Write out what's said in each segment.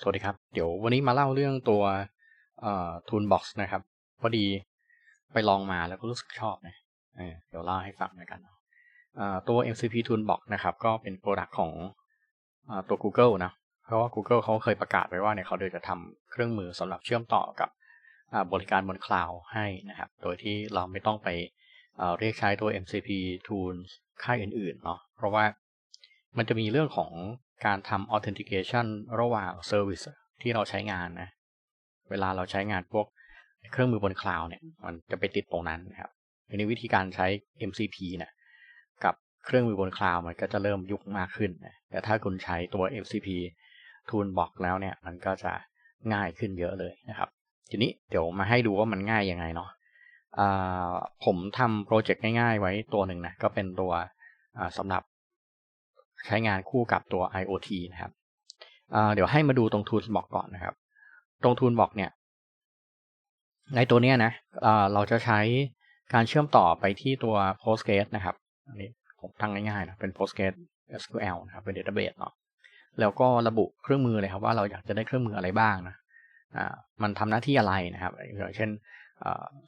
สวัสดีครับ เดี๋ยววันนี้มาเล่าเรื่องตัวเอ่อ Toolbox นะครับ พอดีไปลองมาแล้วก็รู้สึกชอบนะเออเดี๋ยวเล่าให้ฟังหน่อยกันตัว MCP Toolbox นะครับ ก็เป็นโปรดักต์ของอตัว Google นะ เพราะว่า Google เขาเคยประกาศไว้ว่าเนี่ยเขาเดี๋ยวจะทำเครื่องมือสำหรับเชื่อมต่อกับบริการบนคลาวด์ให้นะครับ โดยที่เราไม่ต้องไปเอ่อเรียกใช้ตัว MCP Tools ค่ายอื่นๆเนาะ เพราะว่า มันจะมีเรื่องของการทำ authentication ระหว่าง service ที่เราใช้งานนะ เวลาเราใช้งานพวกเครื่องมือบนคลาวด์เนี่ย มันจะไปติดตรงนั้นนะครับทีนี้วิธีการใช้ MCP เนี่ยกับเครื่องมือบนคลาวด์มันก็จะเริ่มยุคมากขึ้นนะแต่ถ้าคุณใช้ตัว MCP Toolbox แล้วเนี่ย มันก็จะง่ายขึ้นเยอะเลยนะครับ ทีนี้เดี๋ยวมาให้ดูว่ามันง่ายยังไงเนาะผมทำโปรเจกต์ง่ายๆไว้ตัวหนึ่งนะ ก็เป็นตัวสำหรับ ใช้งานคู่กับตัว IoT นะครับเดี๋ยวให้มาดูตรง Toolbox ก่อนนะครับ ตรง Toolbox เนี่ย ในตัวเนี้ยนะเราจะใช้การเชื่อมต่อไปที่ตัว Postgres นะครับอันนี้ผมตั้งง่ายๆนะเป็น Postgres SQL นะครับเป็น database เนาะแล้วก็ระบุเครื่องมือเลยครับว่าเราอยากจะได้เครื่องมืออะไรบ้างนะมันทำหน้าที่อะไรนะครับอย่างเช่น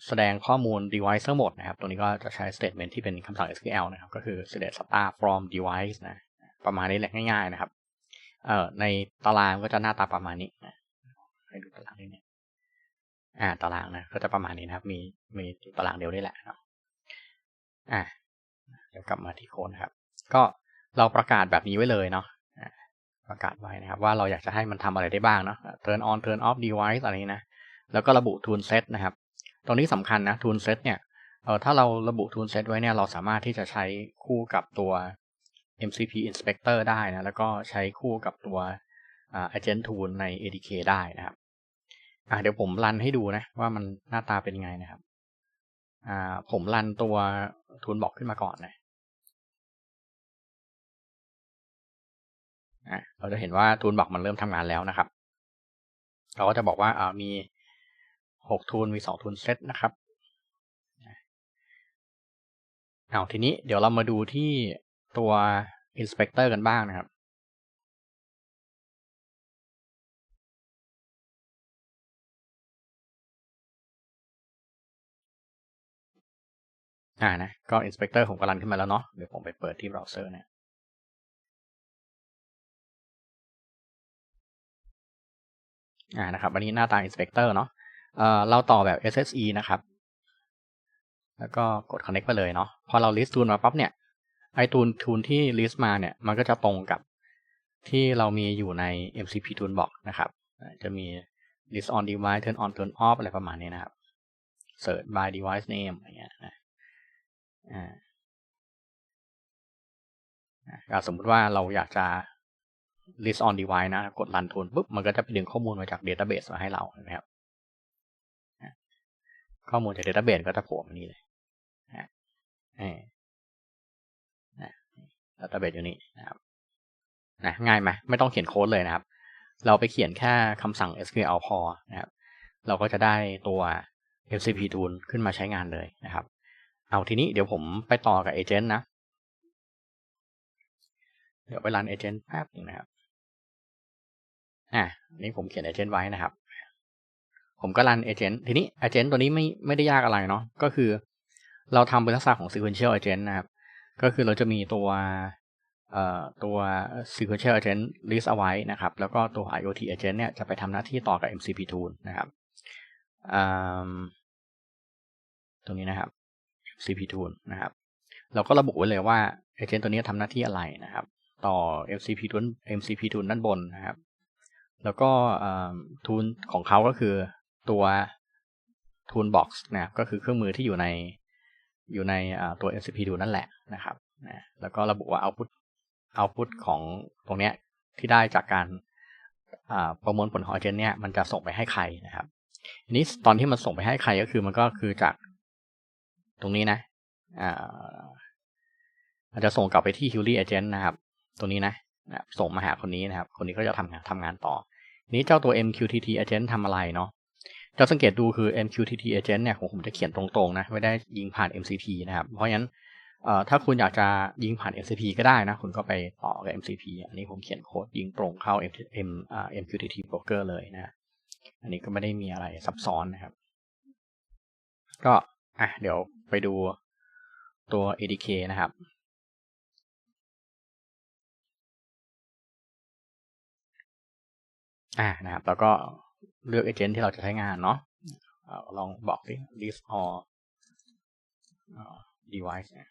แสดงข้อมูล device ทั้งหมดนะครับ ตรงนี้ก็จะใช้ statement ที่เป็นคำสั่ง SQL นะครับ ก็คือ select star from device นะ ประมาณนี้แหละง่าย ๆ นะครับ เอ่อในตารางก็จะหน้าตาประมาณนี้ให้ดูตารางนิดนึงอ่า ตารางนะก็จะประมาณนี้นะครับ มีมีตารางเดียวนี่แหละเนาะอ่าเดี๋ยวกลับมาที่โค้ดนะครับ ก็เราประกาศแบบนี้ไว้เลยเนาะประกาศไว้นะครับ ว่าเราอยากจะให้มันทำอะไรได้บ้างเนาะ turn on turn off device อะไรนี้นะ แล้วก็ระบุ tool set นะครับ ตรงนี้สำคัญนะ tool set เนี่ยเออถ้าเราระบุ tool set ไว้เนี่ยเราสามารถที่จะใช้คู่กับตัว MCP Inspector ได้นะ แล้วก็ใช้คู่กับตัว Agent Tool ใน ADK ได้นะครับอ่าเดี๋ยวผมรันให้ดูนะว่ามันหน้าตาเป็นไงนะครับอ่าผมรันตัว Toolbox ขึ้นมาก่อนนะอ่าเราจะเห็นว่า Toolbox มันเริ่มทำงานแล้วนะครับ เราก็จะบอกว่าอ่ามีหกทูลมีสองทูลเซตนะครับเอาทีนี้เดี๋ยวเรามาดูที่ ตัว Inspector กันบ้างนะครับ อ่านะ ก็ Inspector ผมก็รันขึ้นมาแล้วเนาะเดี๋ยวผมไปเปิดที่เบราว์เซอร์นะอ่านะครับอันนี้หน้าตา Inspector เนาะเอ่อเราต่อแบบ SSE นะครับ แล้วก็กด connect ไปเลยเนาะพอเรา list tool มาปั๊บเนี่ย ไอทูลทูลที่ list มาเนี่ย มันก็จะตรงกับที่เรามีอยู่ใน MCP Toolbox นะครับ จะมี list on device turn on turn off อะไรประมาณนี้นะครับ search by device name อะไรเงี้ยนะอาสมมุติว่าเราอยากจะ list on device นะ กด run tool ปุ๊บ มันก็จะไปดึงข้อมูลมาจาก database มาให้เราเห็นไหมครับ ข้อมูลจาก database ก็จะโผล่มานี่เลยนะ database อยู่นี่นะครับนะง่ายไหมไม่ต้องเขียนโค้ดเลยนะครับ เราไปเขียนแค่คำสั่ง SQL พอนะครับ เราก็จะได้ตัว MCP tool ขึ้นมาใช้งานเลยนะครับ เอาทีนี้เดี๋ยวผมไปต่อกับ agent นะ เดี๋ยวไปรัน agent แป๊บนึงนะครับ อะนี่ผมเขียน agent ไว้นะครับ ผมก็รัน agent ทีนี้ agent ตัวนี้ไม่ไม่ได้ยากอะไรเนาะ ก็คือเราทำเป็นลักษณะของ sequential agent นะครับ ก็คือเราจะมีตัวตัว sequential agent list เอาไว้นะครับ แล้วก็ตัว IoT agent เนี่ยจะไปทำหน้าที่ต่อกับ MCP tool นะครับตรงนี้นะครับ MCP tool นะครับ เราก็ระบุไว้เลยว่า agent ตัวนี้ทำหน้าที่อะไรนะครับ ต่อ MCP tool MCP tool ด้านบนนะครับ แล้วก็ tool ของเขาก็คือตัว Toolbox นะครับก็คือเครื่องมือที่อยู่ใน อยู่ในตัว MCP tool นั่นแหละนะครับนะแล้วก็ระบุว่า output output ของตรงเนี้ยที่ได้จากการประมวลผลของ agent เนี่ยมันจะส่งไปให้ใครนะครับทีนี้ตอนที่มันส่งไปให้ใครก็คือมันก็คือจากตรงนี้นะอาจจะส่งกลับไปที่ Hewlett agent นะครับตรงนี้นะนะส่งมาหาคนนี้นะครับ คนนี้ก็จะทำงานทำงานต่อ นี้เจ้าตัว MQTT agent ทำอะไรเนาะ จะสังเกตดูคือ MQTT agent เนี่ยของผมจะเขียนตรงๆนะไม่ได้ยิงผ่าน MCP นะครับ เพราะฉะนั้นถ้าคุณอยากจะยิงผ่าน MCP ก็ได้นะ คุณก็ไปต่อกับ MCP อันนี้ผมเขียนโค้ดยิงตรงเข้า M MQTT broker เลยนะ อันนี้ก็ไม่ได้มีอะไรซับซ้อนนะครับ ก็อะเดี๋ยวไปดูตัว ADK นะครับ อ่านะครับ แล้วก็ เลือกเอเจนต์ที่เราจะใช้งานเนาะลองบอกดิ list all device นะ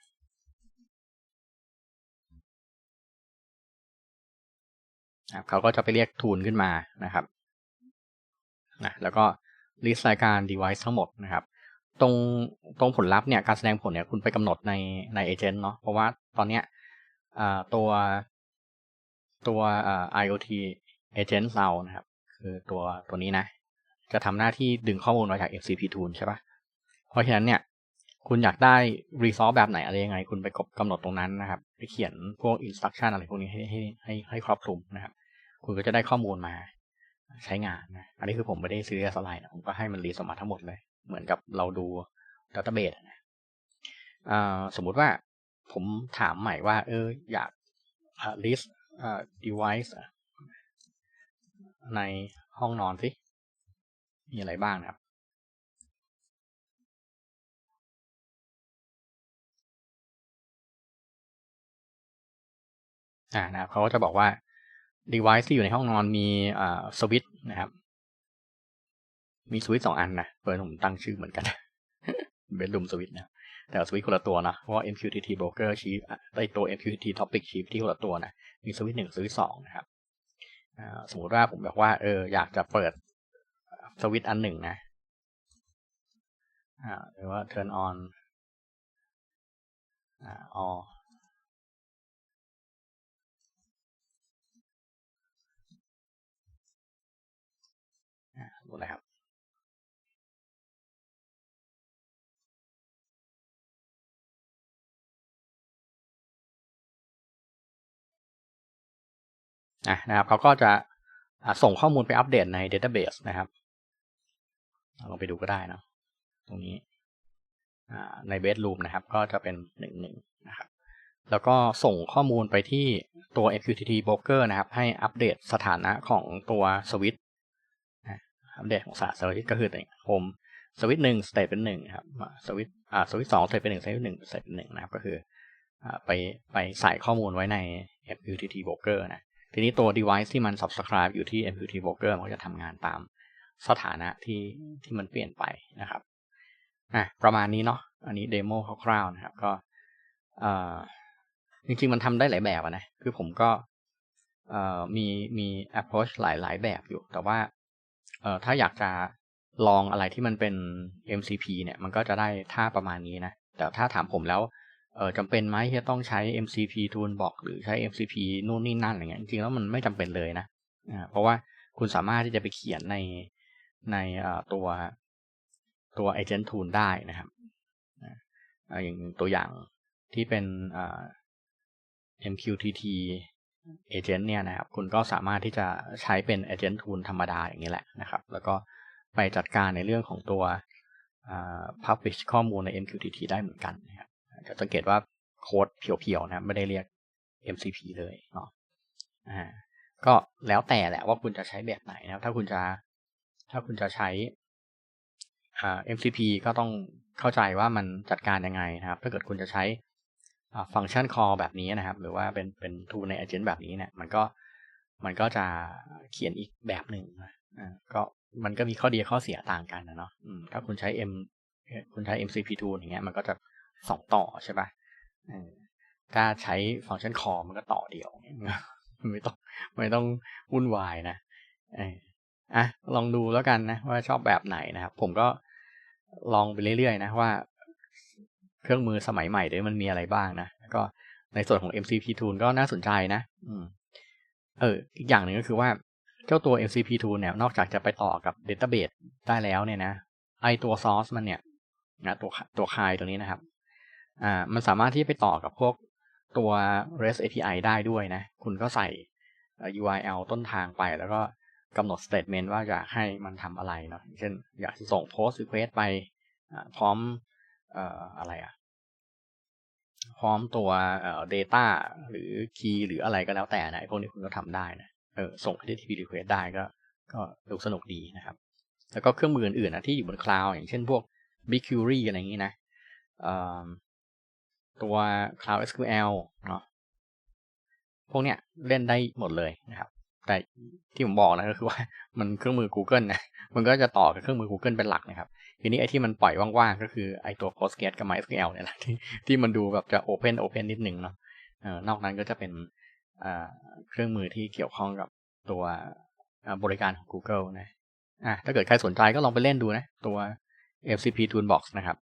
ครับเขาก็จะไปเรียกทูลขึ้นมานะครับนะแล้วก็ list รายการ device ทั้งหมดนะครับ ตรงตรงผลลัพธ์เนี่ยการแสดงผลเนี่ยคุณไปกำหนดในในเอเจนต์เนาะเพราะว่าตอนเนี้ยตัวตัว IoT agent เรานะครับ คือตัวตัวนี้นะ จะทำหน้าที่ดึงข้อมูลมาจาก MCP tool ใช่ปะเพราะฉะนั้นเนี่ยคุณอยากได้ resolve แบบไหนอะไรยังไง คุณไปกำหนดตรงนั้นนะครับ ไปเขียนพวก instruction อะไรพวกนี้ให้ให้ให้ให้ครอบคลุมนะครับ คุณก็จะได้ข้อมูลมาใช้งานนะ อันนี้คือผมไม่ได้ซื้ออะไรนะ ผมก็ให้มันรีสออกมาทั้งหมดเลย เหมือนกับเราดูดัตเตอร์เบสนะสมมุติว่าผมถามใหม่ว่า เอออยาก list device ในห้องนอนสิมีอะไรบ้างนะครับ อ่านะครับเขาก็จะบอกว่า device ที่อยู่ในห้องนอนมีอ่าสวิตช์นะครับ มีสวิตช์สองอันนะเปิดผมตั้งชื่อเหมือนกันเบดรูมสวิตช์นะ แต่สวิตช์คนละตัวนะ เพราะว่า MQTT broker chief ไอตัว MQTT topic chief ที่คนละตัวนะ มีสวิตช์หนึ่งสวิตช์สองนะครับ สมมติว่าผมบอกว่าเอออยากจะเปิดสวิตช์อันหนึ่งนะหรือว่า turn on อ่า all ดูนะครับ นะครับเขาก็จะส่งข้อมูลไปอัปเดตใน Database นะครับลองไปดูก็ได้นะตรงนี้ใน Bedroom นะครับ ก็จะเป็นหนึ่งหนึ่งนะครับแล้วก็ส่งข้อมูลไปที่ตัว MQTT Broker นะครับ ให้อัปเดตสถานะของตัวสวิตอัปเดตของสาสวิตก็คือโฮมสวิตหนึ่งสเตตเป็นหนึ่งครับสวิตอ่าสวิตสองสเตตเป็นหนึ่งสวิตหนึ่งสเตตเป็นหนึ่งนะครับ ก็คือไปไปใส่ข้อมูลไว้ใน MQTT Broker นะ ทีนี้ตัว device ที่มัน subscribe อยู่ที่ MQTT Broker มันก็จะทำงานตามสถานะที่ที่มันเปลี่ยนไปนะครับอะประมาณนี้เนาะอันนี้เดโมคร่าวๆนะครับ ก็จริงๆ มันทำได้หลายแบบนะ คือผมก็มีมี approach หลายๆ แบบอยู่ แต่ว่าถ้าอยากจะลองอะไรที่มันเป็น MCP เนี่ย มันก็จะได้ท่าประมาณนี้นะ แต่ถ้าถามผมแล้ว เออจำเป็นไหมที่จะต้องใช้ MCP Toolbox หรือใช้ MCP นู่นนี่นั่นอะไรเงี้ยจริงๆแล้วมันไม่จำเป็นเลยนะอ่าเพราะว่าคุณสามารถที่จะไปเขียนในในตัวตัว Agent Tool ได้นะครับอย่างตัวอย่างที่เป็น MQTT Agent เนี่ยนะครับ คุณก็สามารถที่จะใช้เป็น Agent Tool ธรรมดาอย่างนี้แหละนะครับ แล้วก็ไปจัดการในเรื่องของตัว Publish ข้อมูลใน MQTT ได้เหมือนกันนะครับ สังเกตว่าโค้ดเพียวๆนะไม่ได้เรียก MCP เลยเนาะอ่าก็แล้วแต่แหละว่าคุณจะใช้แบบไหนนะครับ ถ้าคุณจะ ถ้าคุณจะใช้อ่า MCP ก็ต้องเข้าใจว่ามันจัดการยังไงนะครับ ถ้าเกิดคุณจะใช้ฟังก์ชัน call แบบนี้นะครับ หรือว่าเป็นเป็น tool ใน agent แบบนี้เนี่ยมันก็มันก็จะเขียนอีกแบบหนึ่งนะก็มันก็มีข้อดีข้อเสียต่างกันนะเนาะถ้าคุณใช้ M คุณใช้ MCP tool อย่างเงี้ย มันก็จะ สองต่อใช่ปะ่ะถ้าใช้ฟังก์ชันคอมันก็ต่อเดียว ไม่ต้องไม่ต้องวุ่นวายนะอะลองดูแล้วกันนะ ว่าชอบแบบไหนนะครับ ผมก็ลองไปเรื่อยๆนะว่าเครื่องมือสมัยใหม่เดี๋ยวมันมีอะไรบ้างนะก็ในส่วนของ MCP tool ก็น่าสนใจนะอืมเออ อีกอย่างหนึ่งก็คือว่าเจ้าตัว MCP tool เนี่ย นอกจากจะไปต่อกับ database ได้แล้วเนี่ยนะ ไอตัว source มันเนี่ยนะตัวตัวคายตัวนี้นะครับ อ่ามันสามารถที่ไปต่อกับพวกตัว REST API ได้ด้วยนะ คุณก็ใส่ URL ต้นทางไปแล้วก็กำหนด statement ว่าอยากให้มันทำอะไรเนาะเช่น อยากส่ง post request ไปพร้อมเอ่ออะไรอะพร้อมตัวเอ่อ data หรือ key หรืออะไรก็แล้วแต่นะไอ้พวกนี้คุณก็ทำได้นะเออส่ง HTTP request ได้ก็ ก็ดูสนุกดีนะครับ แล้วก็เครื่องมืออื่นๆนะที่อยู่บนคลาวด์อย่างเช่นพวก BigQuery อะไรอย่างนี้นะเอ่อ ตัว Cloud SQL เนาะพวกเนี้ยเล่นได้หมดเลยนะครับ แต่ที่ผมบอกนะก็คือว่ามันเครื่องมือ Google นะมันก็จะต่อกับเครื่องมือ Google เป็นหลักนะครับ ทีนี้ไอ้ที่มันปล่อยว่างๆ ก็คือไอ้ตัว Postgres กับ MySQL เนี่ยแหละที่ที่มันดูแบบจะ Open Open นิดนึงเนาะเออนอกนั้นก็จะเป็นเครื่องมือที่เกี่ยวข้องกับตัวบริการของ Google นะอะถ้าเกิดใครสนใจก็ลองไปเล่นดูนะ ตัว MCP Toolbox นะครับ